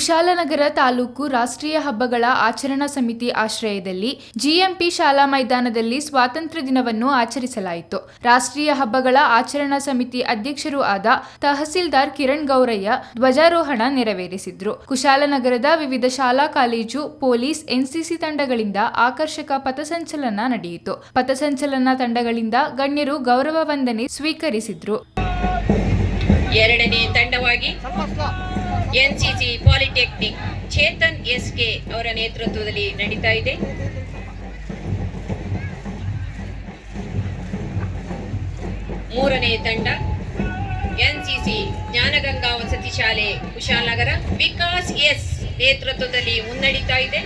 ಕುಶಾಲನಗರ ತಾಲೂಕು ರಾಷ್ಟ್ರೀಯ ಹಬ್ಬಗಳ ಆಚರಣಾ ಸಮಿತಿ ಆಶ್ರಯದಲ್ಲಿ ಜಿಎಂಪಿ ಶಾಲಾ ಮೈದಾನದಲ್ಲಿ ಸ್ವಾತಂತ್ರ್ಯ ದಿನವನ್ನು ಆಚರಿಸಲಾಯಿತು. ರಾಷ್ಟ್ರೀಯ ಹಬ್ಬಗಳ ಆಚರಣಾ ಸಮಿತಿ ಅಧ್ಯಕ್ಷರೂ ಆದ ತಹಸೀಲ್ದಾರ್ ಕಿರಣ್ ಗೌರಯ್ಯ ಧ್ವಜಾರೋಹಣ ನೆರವೇರಿಸಿದ್ರು. ಕುಶಾಲನಗರದ ವಿವಿಧ ಶಾಲಾ ಕಾಲೇಜು, ಪೊಲೀಸ್, ಎನ್ಸಿಸಿ ತಂಡಗಳಿಂದ ಆಕರ್ಷಕ ಪಥಸಂಚಲನ ನಡೆಯಿತು. ಪಥಸಂಚಲನ ತಂಡಗಳಿಂದ ಗಣ್ಯರು ಗೌರವ ವಂದನೆ ಸ್ವೀಕರಿಸಿದ್ರು. ಎರಡನೇ ತಂಡವಾಗಿ NCC polytechnic Chetan S K ಅವರ ನೇತೃತ್ವದಲ್ಲಿ ನಡೀತಾ ಇದೆ. ಮೂರನೇ ತಂಡ, ಎನ್ಸಿಸಿ ಜ್ಞಾನಗಂಗಾ ವಸತಿ ಶಾಲೆ, ಕುಶಾಲನಗರ, ವಿಕಾಸ್ ಎಸ್ ನೇತೃತ್ವದಲ್ಲಿ ಮುನ್ನಡೀತಾ ಇದೆ.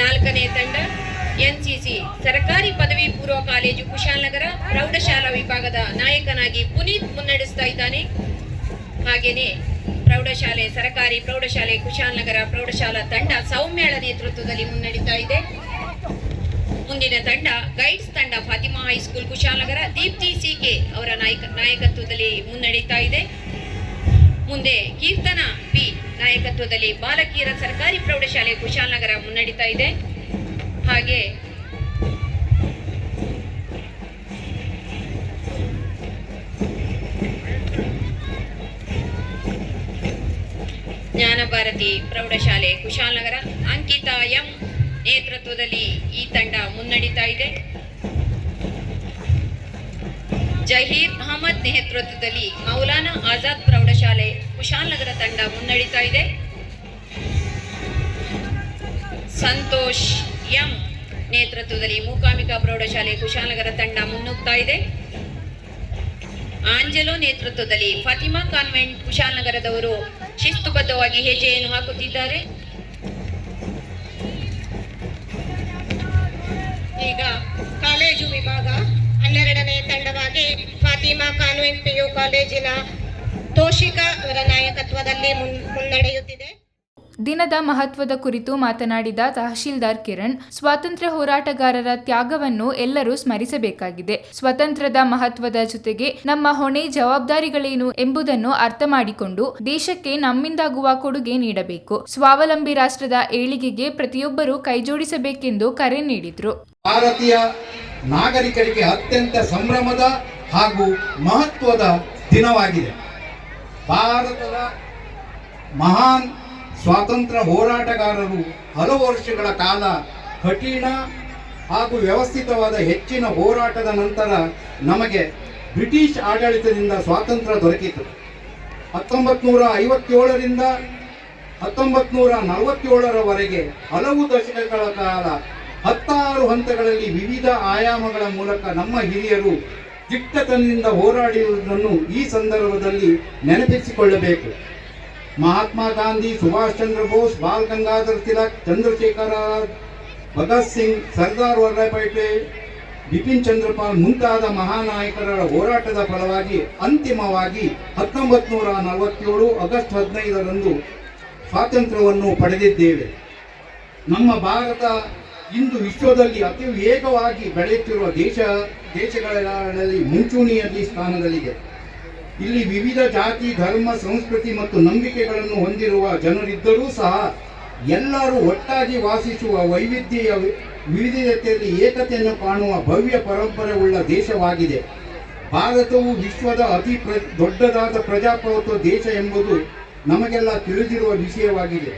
ನಾಲ್ಕನೇ ತಂಡ, ಎನ್ಸಿಸಿ ಸರ್ಕಾರಿ ಪದವಿ ಪೂರ್ವ ಕಾಲೇಜು, ಕುಶಾಲನಗರ ಪ್ರೌಢಶಾಲಾ ವಿಭಾಗದ ನಾಯಕನಾಗಿ ಪುನೀತ್ ಮುನ್ನಡೆಸ್ತಾ ಇದ್ದಾನೆ. ಹಾಗೇನೆ ಪ್ರೌಢಶಾಲೆ, ಸರಕಾರಿ ಪ್ರೌಢಶಾಲೆ, ಕುಶಾಲನಗರ ಪ್ರೌಢಶಾಲಾ ತಂಡ ಸೌಮ್ಯಳ ನೇತೃತ್ವದಲ್ಲಿ ಮುನ್ನಡೀತಾ ಇದೆ. ಮುಂದಿನ ತಂಡ ಗೈಡ್ಸ್ ತಂಡ Fatima high school Kushalnagar, Deepti C K ಅವರ ನಾಯಕ, ನಾಯಕತ್ವದಲ್ಲಿ ಮುನ್ನಡೀತಾ ಇದೆ. ಮುಂದೆ ಕೀರ್ತನ ಪಿ ನಾಯಕತ್ವದಲ್ಲಿ ಬಾಲಕಿಯರ ಸರ್ಕಾರಿ ಪ್ರೌಢಶಾಲೆ, ಕುಶಾಲನಗರ ಮುನ್ನಡೀತಾ ಇದೆ. ಹಾಗೆ ಜ್ಞಾನ ಪ್ರೌಢಶಾಲೆ ಪ್ರೌಢಶಾಲೆ ಕುಶಾಲನಗರ ಅಂಕಿತಾ ಎಂ ನೇತೃತ್ವದಲ್ಲಿ ಈ ತಂಡ ಮುನ್ನಡೀತಾ ಇದೆ. ಜಹೀರ್ ಅಹಮದ್ ನೇತೃತ್ವದಲ್ಲಿ ಮೌಲಾನಾ ಆಜಾದ್ ಪ್ರೌಢಶಾಲೆ ಕುಶಾಲನಗರ ತಂಡ ಮುನ್ನಡೀತಾ ಇದೆ. ಸಂತೋಷ್ ಎಂ ನೇತೃತ್ವದಲ್ಲಿ ಮೂಕಾಂಬಿಕಾ ಪ್ರೌಢಶಾಲೆ ಕುಶಾಲನಗರ ತಂಡ ಮುನ್ನುಗ್ತಾ ಇದೆ. ಆಂಜಲೋ ನೇತೃತ್ವದಲ್ಲಿ ಫಾತಿಮಾ ಕಾನ್ವೆಂಟ್ ಕುಶಾಲನಗರದವರು ಶಿಸ್ತುಬದ್ಧವಾಗಿ ಹೆಜ್ಜೆಯನ್ನು ಹಾಕುತ್ತಿದ್ದಾರೆ. ಈಗ ಕಾಲೇಜು ವಿಭಾಗ ಹನ್ನೆರಡನೇ ತಂಡವಾಗಿ ಫಾತಿಮಾ ಕಾನ್ವೆಂಟ್ ಪಿಯು ಕಾಲೇಜಿನ ತೋಷಿಕಾ ಅವರ ನಾಯಕತ್ವದಲ್ಲಿ ಮುನ್, ಮುನ್ನಡೆಯುತ್ತಿದೆ. ದಿನದ ಮಹತ್ವದ ಕುರಿತು ಮಾತನಾಡಿದ ತಹಶೀಲ್ದಾರ್ ಕಿರಣ್, ಸ್ವಾತಂತ್ರ್ಯ ಹೋರಾಟಗಾರರ ತ್ಯಾಗವನ್ನು ಎಲ್ಲರೂ ಸ್ಮರಿಸಬೇಕಾಗಿದೆ. ಸ್ವತಂತ್ರದ ಮಹತ್ವದ ಜೊತೆಗೆ ನಮ್ಮ ಹೊಣೆ ಜವಾಬ್ದಾರಿಗಳೇನು ಎಂಬುದನ್ನು ಅರ್ಥ ಮಾಡಿಕೊಂಡು ದೇಶಕ್ಕೆ ನಮ್ಮಿಂದಾಗುವ ಕೊಡುಗೆ ನೀಡಬೇಕು. ಸ್ವಾವಲಂಬಿ ರಾಷ್ಟ್ರದ ಏಳಿಗೆಗೆ ಪ್ರತಿಯೊಬ್ಬರೂ ಕೈಜೋಡಿಸಬೇಕೆಂದು ಕರೆ ನೀಡಿದ್ರು. ಭಾರತೀಯ ನಾಗರಿಕರಿಗೆ ಅತ್ಯಂತ ಸಂಭ್ರಮದ ಹಾಗೂ ಮಹತ್ವದ ದಿನವಾಗಿದೆ. ಭಾರತದ ಮಹಾನ್ ಸ್ವಾತಂತ್ರ್ಯ ಹೋರಾಟಗಾರರು ಹಲವು ವರ್ಷಗಳ ಕಾಲ ಕಠಿಣ ಹಾಗೂ ವ್ಯವಸ್ಥಿತವಾದ ಹೆಚ್ಚಿನ ಹೋರಾಟದ ನಂತರ ನಮಗೆ ಬ್ರಿಟಿಷ್ ಆಡಳಿತದಿಂದ ಸ್ವಾತಂತ್ರ್ಯ ದೊರಕಿತು. ಹತ್ತೊಂಬತ್ತು ನೂರ ಐವತ್ತೇಳರಿಂದ ಹತ್ತೊಂಬತ್ತು ನೂರ ನಲವತ್ತೇಳರವರೆಗೆ ಹಲವು ದಶಕಗಳ ಕಾಲ ಹತ್ತಾರು ಹಂತಗಳಲ್ಲಿ ವಿವಿಧ ಆಯಾಮಗಳ ಮೂಲಕ ನಮ್ಮ ಹಿರಿಯರು ದಿಟ್ಟತನದಿಂದ ಹೋರಾಡಿರುವುದನ್ನು ಈ ಸಂದರ್ಭದಲ್ಲಿ ನೆನಪಿಸಿಕೊಳ್ಳಬೇಕು. ಮಹಾತ್ಮ ಗಾಂಧಿ, ಸುಭಾಷ್ ಚಂದ್ರ ಬೋಸ್, ಬಾಲ್ ಗಂಗಾಧರ್ ತಿಲಕ್, ಚಂದ್ರಶೇಖರ ಭಗತ್ ಸಿಂಗ್, ಸರ್ದಾರ್ ವಲ್ಲಭಾಯ್ ಪಟೇಲ್, ಬಿಪಿನ್ ಚಂದ್ರಪಾಲ್ ಮುಂತಾದ ಮಹಾನಾಯಕರ ಹೋರಾಟದ ಫಲವಾಗಿ ಅಂತಿಮವಾಗಿ ಹತ್ತೊಂಬತ್ತು ನೂರ ನಲವತ್ತೇಳು ಆಗಸ್ಟ್ ಹದಿನೈದರಂದು ಸ್ವಾತಂತ್ರ್ಯವನ್ನು ಪಡೆದಿದ್ದೇವೆ. ನಮ್ಮ ಭಾರತ ಇಂದು ವಿಶ್ವದಲ್ಲಿ ಅತಿ ವೇಗವಾಗಿ ಬೆಳೆಯುತ್ತಿರುವ ದೇಶ ದೇಶಗಳಲ್ಲಿ ಮುಂಚೂಣಿಯಲ್ಲಿ ಸ್ಥಾನದಲ್ಲಿದೆ. ಇಲ್ಲಿ ವಿವಿಧ ಜಾತಿ, ಧರ್ಮ, ಸಂಸ್ಕೃತಿ ಮತ್ತು ನಂಬಿಕೆಗಳನ್ನು ಹೊಂದಿರುವ ಜನರಿದ್ದರೂ ಸಹ ಎಲ್ಲರೂ ಒಟ್ಟಾಗಿ ವಾಸಿಸುವ ವೈವಿಧ್ಯ ವಿವಿಧತೆಯಲ್ಲಿ ಏಕತೆಯನ್ನು ಕಾಣುವ ಭವ್ಯ ಪರಂಪರೆ ಉಳ್ಳ ದೇಶವಾಗಿದೆ. ಭಾರತವು ವಿಶ್ವದ ಅತಿ ಪ್ರ, ದೊಡ್ಡದಾದ ಪ್ರಜಾಪ್ರಭುತ್ವ ದೇಶ ಎಂಬುದು ನಮಗೆಲ್ಲ ತಿಳಿದಿರುವ ವಿಷಯವಾಗಿದೆ.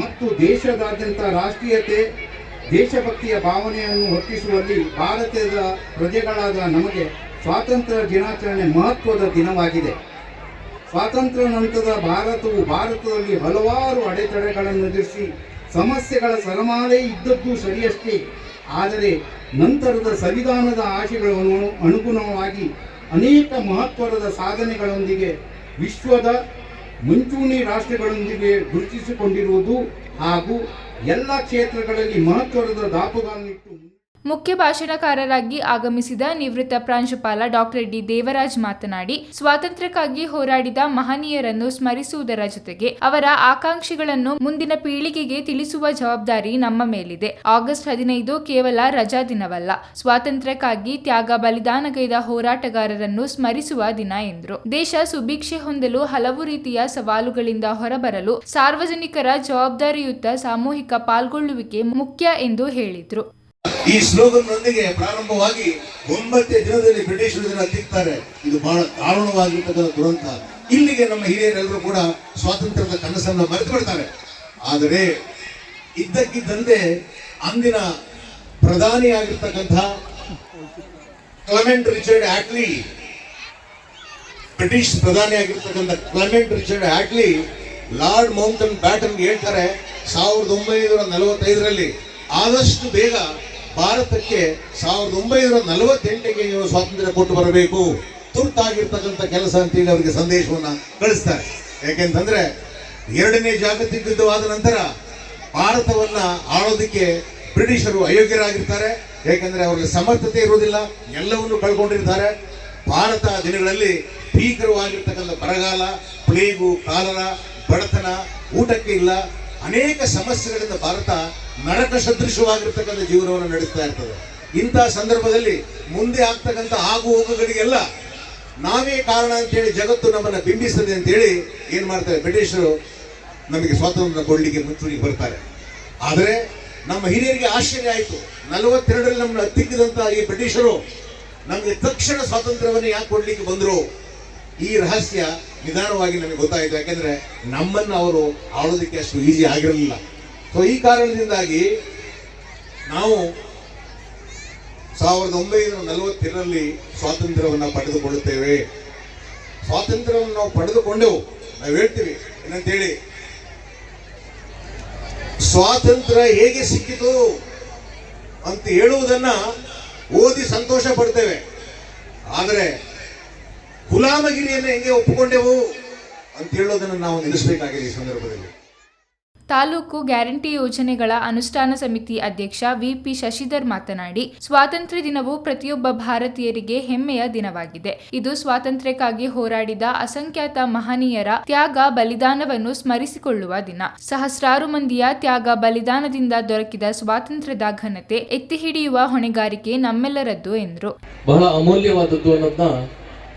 ಮತ್ತು ದೇಶದಾದ್ಯಂತ ರಾಷ್ಟ್ರೀಯತೆ, ದೇಶಭಕ್ತಿಯ ಭಾವನೆಯನ್ನು ಹೊತ್ತಿಸುವಲ್ಲಿ ಭಾರತದ ಪ್ರಜೆಗಳಾದ ನಮಗೆ ಸ್ವಾತಂತ್ರ್ಯ ದಿನಾಚರಣೆ ಮಹತ್ವದ ದಿನವಾಗಿದೆ. ಸ್ವಾತಂತ್ರ್ಯ ನಂತರದ ಭಾರತವು ಭಾರತದಲ್ಲಿ ಹಲವಾರು ಅಡೆತಡೆಗಳನ್ನು ಎದುರಿಸಿ ಸಮಸ್ಯೆಗಳ ಸರಮಾಲೆ ಇದ್ದದ್ದು ಸರಿಯಷ್ಟೇ. ಆದರೆ ನಂತರದ ಸಂವಿಧಾನದ ಆಶೆಗಳನ್ನು ಅನುಗುಣವಾಗಿ ಅನೇಕ ಮಹತ್ವದ ಸಾಧನೆಗಳೊಂದಿಗೆ ವಿಶ್ವದ ಮುಂಚೂಣಿ ರಾಷ್ಟ್ರಗಳೊಂದಿಗೆ ಗುರುತಿಸಿಕೊಂಡಿರುವುದು ಹಾಗೂ ಎಲ್ಲ ಕ್ಷೇತ್ರಗಳಲ್ಲಿ ಮಹತ್ವದ ದಾಪುಗಾಲನ್ನಿಟ್ಟು ಮುಖ್ಯ ಭಾಷಣಕಾರರಾಗಿ ಆಗಮಿಸಿದ ನಿವೃತ್ತ ಪ್ರಾಂಶುಪಾಲ ಡಾಕ್ಟರ್ ಡಿ ದೇವರಾಜ್ ಮಾತನಾಡಿ, ಸ್ವಾತಂತ್ರ್ಯಕ್ಕಾಗಿ ಹೋರಾಡಿದ ಮಹನೀಯರನ್ನು ಸ್ಮರಿಸುವುದರ ಜೊತೆಗೆ ಅವರ ಆಕಾಂಕ್ಷೆಗಳನ್ನು ಮುಂದಿನ ಪೀಳಿಗೆಗೆ ತಿಳಿಸುವ ಜವಾಬ್ದಾರಿ ನಮ್ಮ ಮೇಲಿದೆ. ಆಗಸ್ಟ್ ಹದಿನೈದು ಕೇವಲ ರಜಾ ದಿನವಲ್ಲ. ಸ್ವಾತಂತ್ರ್ಯಕ್ಕಾಗಿ ತ್ಯಾಗ ಬಲಿದಾನಗೈದ ಹೋರಾಟಗಾರರನ್ನು ಸ್ಮರಿಸುವ ದಿನ ಎಂದರು. ದೇಶ ಸುಭಿಕ್ಷೆ ಹೊಂದಲು ಹಲವು ರೀತಿಯ ಸವಾಲುಗಳಿಂದ ಹೊರಬರಲು ಸಾರ್ವಜನಿಕರ ಜವಾಬ್ದಾರಿಯುತ ಸಾಮೂಹಿಕ ಪಾಲ್ಗೊಳ್ಳುವಿಕೆ ಮುಖ್ಯ ಎಂದು ಹೇಳಿದರು. ಈ ಸ್ಲೋಗನ್ನೊಂದಿಗೆ ಪ್ರಾರಂಭವಾಗಿ ಒಂಬತ್ತೇ ದಿನದಲ್ಲಿ ಬ್ರಿಟಿಷರು ಜನ ತಿಕ್ತಾರೆ. ಇದು ಬಹಳ ದಾರುಣವಾಗಿರ್ತಕ್ಕಂಥ ದುರಂತ ಇಲ್ಲಿಗೆ ನಮ್ಮ ಹಿರಿಯರೆಲ್ಲರೂ ಕೂಡ ಸ್ವಾತಂತ್ರ್ಯದ ಕನಸನ್ನು ಮರೆತು ಆದರೆ ಇದ್ದಕ್ಕಿದ್ದಂತೆ ಅಂದಿನ ಪ್ರಧಾನಿಯಾಗಿರ್ತಕ್ಕಂಥ Clement Richard Attlee, British ಪ್ರಧಾನಿಯಾಗಿರ್ತಕ್ಕಂಥ Clement Richard Attlee Lord Mountbatten ಹೇಳ್ತಾರೆ, ಸಾವಿರದ ಒಂಬೈನೂರ ನಲವತ್ತೈದರಲ್ಲಿ ಆದಷ್ಟು ಬೇಗ ಭಾರತಕ್ಕೆ ಸಾವಿರದ ಒಂಬೈನೂರ ನಲವತ್ತೆಂಟಿಗೆ ನೀವು ಸ್ವಾತಂತ್ರ್ಯ ಕೊಟ್ಟು ಬರಬೇಕು. ತುರ್ತಾಗಿರ್ತಕ್ಕಂಥ ಕೆಲಸ ಅಂತೇಳಿ ಅವರಿಗೆ ಸಂದೇಶವನ್ನು ಕಳಿಸ್ತಾರೆ. ಯಾಕೆಂತಂದ್ರೆ ಎರಡನೇ ಜಾಗತಿಕ ಯುದ್ಧವಾದ ನಂತರ ಭಾರತವನ್ನ ಆಳೋದಕ್ಕೆ ಬ್ರಿಟಿಷರು ಅಯೋಗ್ಯರಾಗಿರ್ತಾರೆ. ಯಾಕೆಂದ್ರೆ ಅವರಿಗೆ ಸಮರ್ಥತೆ ಇರುವುದಿಲ್ಲ, ಎಲ್ಲವನ್ನು ಕಳ್ಕೊಂಡಿರ್ತಾರೆ. ಭಾರತ ದಿನಗಳಲ್ಲಿ ಭೀಕರವಾಗಿರ್ತಕ್ಕಂಥ ಬರಗಾಲ, ಪ್ಲೇಗು, ಕಾಲರ, ಬಡತನ, ಊಟಕ್ಕೆ ಇಲ್ಲ ಅನೇಕ ಸಮಸ್ಯೆಗಳಿಂದ ಭಾರತ ನರಕ ಸದೃಶವಾಗಿರ್ತಕ್ಕಂಥ ಜೀವನವನ್ನು ನಡೆಸ್ತಾ ಇರ್ತದೆ. ಇಂತಹ ಸಂದರ್ಭದಲ್ಲಿ ಮುಂದೆ ಆಗ್ತಕ್ಕಂಥ ಆಗು ಹೋಗುಗಳಿಗೆಲ್ಲ ನಾವೇ ಕಾರಣ ಅಂತೇಳಿ ಜಗತ್ತು ನಮ್ಮನ್ನು ಬಿಂಬಿಸ್ತದೆ ಅಂತೇಳಿ ಏನು ಮಾಡ್ತಾರೆ ಬ್ರಿಟಿಷರು ನಮಗೆ ಸ್ವಾತಂತ್ರ್ಯ ಕೊಡಲಿಕ್ಕೆ ಮುಂಚೂಣಿಗೆ ಬರ್ತಾರೆ. ಆದರೆ ನಮ್ಮ ಹಿರಿಯರಿಗೆ ಆಶ್ಚರ್ಯ ಆಯಿತು. ನಲವತ್ತೆರಡರಲ್ಲಿ ನಮ್ಮನ್ನು ಹತ್ತಿಕ್ಕಿದಂತ ಈ ಬ್ರಿಟಿಷರು ನಮಗೆ ತಕ್ಷಣ ಸ್ವಾತಂತ್ರ್ಯವನ್ನು ಯಾಕೆ ಕೊಡಲಿಕ್ಕೆ ಬಂದರು? ಈ ರಹಸ್ಯ ನಿಧಾನವಾಗಿ ನಮಗೆ ಗೊತ್ತಾಯಿತು. ಯಾಕೆಂದ್ರೆ ನಮ್ಮನ್ನು ಅವರು ಆಳೋದಕ್ಕೆ ಅಷ್ಟು ಈಜಿ ಆಗಿರಲಿಲ್ಲ. ಸೊ ಈ ಕಾರಣದಿಂದಾಗಿ ನಾವು ಸಾವಿರದ ಒಂಬೈನೂರ ನಲವತ್ತೆರಡರಲ್ಲಿ ಸ್ವಾತಂತ್ರ್ಯವನ್ನು ಪಡೆದುಕೊಳ್ಳುತ್ತೇವೆ. ಸ್ವಾತಂತ್ರ್ಯವನ್ನು ನಾವು ಪಡೆದುಕೊಂಡೆವು. ನಾವು ಹೇಳ್ತೀವಿ, ಏನಂತೇಳಿ, ಸ್ವಾತಂತ್ರ್ಯ ಹೇಗೆ ಸಿಕ್ಕಿತು ಅಂತ ಹೇಳುವುದನ್ನ ಓದಿ ಸಂತೋಷ ಪಡ್ತೇವೆ. ಆದರೆ ಗುಲಾಮಗಿರಿಯನ್ನು ಹೆಂಗೆ ಒಪ್ಪಿಕೊಂಡೆವು ಅಂತ ಹೇಳೋದನ್ನು ನಾವು ನಿಲ್ಲಿಸಬೇಕಾಗಿದೆ ಈ ಸಂದರ್ಭದಲ್ಲಿ. ತಾಲೂಕು ಗ್ಯಾರಂಟಿ ಯೋಜನೆಗಳ ಅನುಷ್ಠಾನ ಸಮಿತಿ ಅಧ್ಯಕ್ಷ ವಿಪಿ ಶಶಿಧರ್ ಮಾತನಾಡಿ ಸ್ವಾತಂತ್ರ್ಯ ದಿನವು ಪ್ರತಿಯೊಬ್ಬ ಭಾರತೀಯರಿಗೆ ಹೆಮ್ಮೆಯ ದಿನವಾಗಿದೆ. ಇದು ಸ್ವಾತಂತ್ರ್ಯಕ್ಕಾಗಿ ಹೋರಾಡಿದ ಅಸಂಖ್ಯಾತ ಮಹನೀಯರ ತ್ಯಾಗ ಬಲಿದಾನವನ್ನು ಸ್ಮರಿಸಿಕೊಳ್ಳುವ ದಿನ. ಸಹಸ್ರಾರು ಮಂದಿಯ ತ್ಯಾಗ ಬಲಿದಾನದಿಂದ ದೊರಕಿದ ಸ್ವಾತಂತ್ರ್ಯದ ಘನತೆ ಎತ್ತಿಹಿಡಿಯುವ ಹೊಣೆಗಾರಿಕೆ ನಮ್ಮೆಲ್ಲರದ್ದು ಎಂದರು. ಬಹಳ ಅಮೂಲ್ಯವಾದದ್ದು ಅನ್ನೋದನ್ನ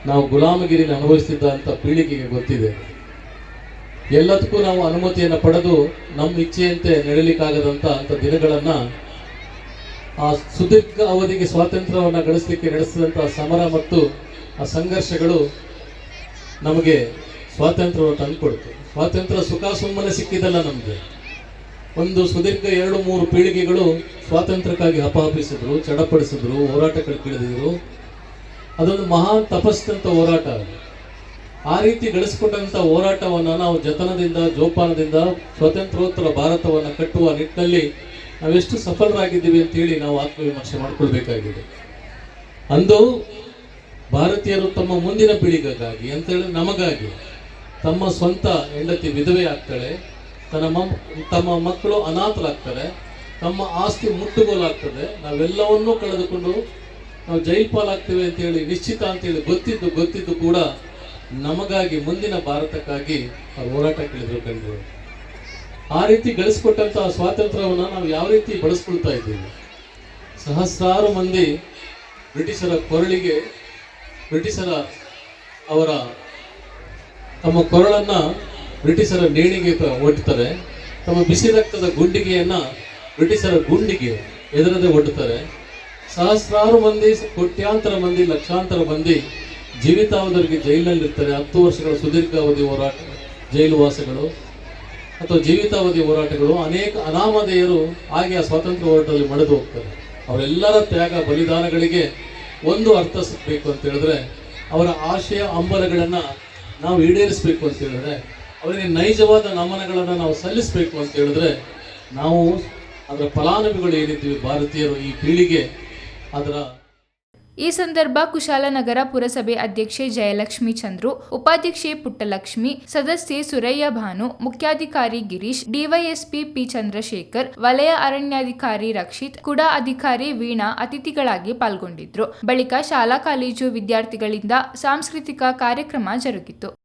ನಾವು ಗುಲಾಮಗಿರಿನ ಅನುಭವಿಸ್ತಿದ್ದಂಥ ಪೀಳಿಗೆಗೆ ಗೊತ್ತಿದೆ. ಎಲ್ಲದಕ್ಕೂ ನಾವು ಅನುಮತಿಯನ್ನು ಪಡೆದು ನಮ್ಮ ಇಚ್ಛೆಯಂತೆ ನಡೀಲಿಕ್ಕಾಗದಂಥ ಅಂಥ ದಿನಗಳನ್ನು ಆ ಸುದೀರ್ಘ ಅವಧಿಗೆ ಸ್ವಾತಂತ್ರ್ಯವನ್ನು ಗಳಿಸಲಿಕ್ಕೆ ನಡೆಸಿದಂಥ ಸಮರ ಮತ್ತು ಆ ಸಂಘರ್ಷಗಳು ನಮಗೆ ಸ್ವಾತಂತ್ರ್ಯವನ್ನು ತಂದುಕೊಡ್ತು ಸ್ವಾತಂತ್ರ್ಯ ಸುಖ ಸುಮ್ಮನೆ ಸಿಕ್ಕಿದಲ್ಲ ನಮಗೆ. ಒಂದು ಸುದೀರ್ಘ ಎರಡು ಮೂರು ಪೀಳಿಗೆಗಳು ಸ್ವಾತಂತ್ರ್ಯಕ್ಕಾಗಿ ಹಪಾಹಪಿಸಿದ್ರು, ಚಡಪಡಿಸಿದ್ರು ಹೋರಾಟಗಳಿಳಿದಿದ್ರು ಅದೊಂದು ಮಹಾನ್ ತಪಸ್ಸಂತ ಹೋರಾಟ ಆ ರೀತಿ ಗಳಿಸ್ಕೊಂಡಂಥ ಹೋರಾಟವನ್ನು ನಾವು ಜತನದಿಂದ, ಜೋಪಾನದಿಂದ ಸ್ವತಂತ್ರೋತ್ತರ ಭಾರತವನ್ನು ಕಟ್ಟುವ ನಿಟ್ಟಿನಲ್ಲಿ ನಾವೆಷ್ಟು ಸಫಲರಾಗಿದ್ದೀವಿ ಅಂತೇಳಿ ನಾವು ಆತ್ಮವಿಮರ್ಶೆ ಮಾಡಿಕೊಳ್ಬೇಕಾಗಿದೆ. ಅಂದು ಭಾರತೀಯರು ತಮ್ಮ ಮುಂದಿನ ಪೀಳಿಗೆಗಾಗಿ ಅಂತೇಳಿ ನಮಗಾಗಿ ತಮ್ಮ ಸ್ವಂತ ಹೆಂಡತಿ ವಿಧವೆ ಆಗ್ತಾಳೆ, ತನ್ನ ಮಮ್, ತಮ್ಮ ಮಕ್ಕಳು ಅನಾಥರಾಗ್ತಾರೆ, ತಮ್ಮ ಆಸ್ತಿ ಮುಟ್ಟುಗೋಲಾಗ್ತದೆ, ನಾವೆಲ್ಲವನ್ನೂ ಕಳೆದುಕೊಂಡು ನಾವು ಜೈಪಾಲಾಗ್ತೇವೆ ಅಂತ ಅಂತೇಳಿ, ನಿಶ್ಚಿತ ಅಂತೇಳಿ ಗೊತ್ತಿದ್ದು ಗೊತ್ತಿದ್ದು ಕೂಡ ನಮಗಾಗಿ, ಮುಂದಿನ ಭಾರತಕ್ಕಾಗಿ ಅವ್ರು ಹೋರಾಟಕ್ಕಿಳಿದ್ರು ಕಂಡು ಆ ರೀತಿ ಗಳಿಸ್ಕೊಟ್ಟಂತಹ ಸ್ವಾತಂತ್ರ್ಯವನ್ನು ನಾವು ಯಾವ ರೀತಿ ಬಳಸ್ಕೊಳ್ತಾ ಇದ್ದೀವಿ? ಸಹಸ್ರಾರು ಮಂದಿ ಬ್ರಿಟಿಷರ ಕೊರಳಿಗೆ, ಬ್ರಿಟಿಷರ ಅವರ ತಮ್ಮ ಕೊರಳನ್ನು ಬ್ರಿಟಿಷರ ನೇಣಿಗೆ ಒಡ್ತಾರೆ. ತಮ್ಮ ಬಿಸಿ ರಕ್ತದ ಗುಂಡಿಗೆಯನ್ನು ಬ್ರಿಟಿಷರ ಗುಂಡಿಗೆ ಎದುರದೇ ಒಡ್ಡುತ್ತಾರೆ ಸಹಸ್ರಾರು ಮಂದಿ, ಕೋಟ್ಯಾಂತರ ಮಂದಿ, ಲಕ್ಷಾಂತರ ಮಂದಿ ಜೀವಿತಾವಧಿಗೆ ಜೈಲಿನಲ್ಲಿರ್ತಾರೆ ಹತ್ತು ವರ್ಷಗಳ ಸುದೀರ್ಘಾವಧಿ ಹೋರಾಟ ಜೈಲು ವಾಸಗಳು ಅಥವಾ ಜೀವಿತಾವಧಿ ಹೋರಾಟಗಳು ಅನೇಕ ಅನಾಮಧೇಯರು ಹಾಗೆ ಆ ಸ್ವಾತಂತ್ರ್ಯ ಹೋರಾಟದಲ್ಲಿ ಮಡಿದು ಹೋಗ್ತಾರೆ. ಅವರೆಲ್ಲರ ತ್ಯಾಗ, ಬಲಿದಾನಗಳಿಗೆ ಒಂದು ಅರ್ಥ ಸಿಗಬೇಕು ಅಂತ ಹೇಳಿದ್ರೆ ಅವರ ಆಶಯ ಅಂಬಲಗಳನ್ನ ನಾವು ಈಡೇರಿಸಬೇಕು ಅಂತ ಹೇಳಿದ್ರೆ, ಅವರಿಗೆ ನೈಜವಾದ ನಮನಗಳನ್ನು ನಾವು ಸಲ್ಲಿಸಬೇಕು ಅಂತ ಹೇಳಿದ್ರೆ ನಾವು ಅದರ ಫಲಾನುಭವಿಗಳು ಏನಿದ್ದೀವಿ, ಭಾರತೀಯರು ಈ ಪೀಳಿಗೆ ಅದರ ಈ ಸಂದರ್ಭ ಕುಶಾಲನಗರ ಪುರಸಭೆ ಅಧ್ಯಕ್ಷೆ ಜಯಲಕ್ಷ್ಮಿ ಚಂದ್ರು, ಉಪಾಧ್ಯಕ್ಷೆ ಪುಟ್ಟಲಕ್ಷ್ಮಿ, ಸದಸ್ಯೆ ಸುರಯ್ಯ ಭಾನು, ಮುಖ್ಯಾಧಿಕಾರಿ ಗಿರೀಶ್, ಡಿವೈಎಸ್ಪಿ ಪಿ ಚಂದ್ರಶೇಖರ್, ವಲಯ ಅರಣ್ಯಾಧಿಕಾರಿ ರಕ್ಷಿತ್, ಕುಡಾ ಅಧಿಕಾರಿ ವೀಣಾ ಅತಿಥಿಗಳಾಗಿ ಪಾಲ್ಗೊಂಡಿದ್ರು. ಬಳಿಕ ಶಾಲಾ ಕಾಲೇಜು ವಿದ್ಯಾರ್ಥಿಗಳಿಂದ ಸಾಂಸ್ಕೃತಿಕ ಕಾರ್ಯಕ್ರಮ ಜರುಗಿತು.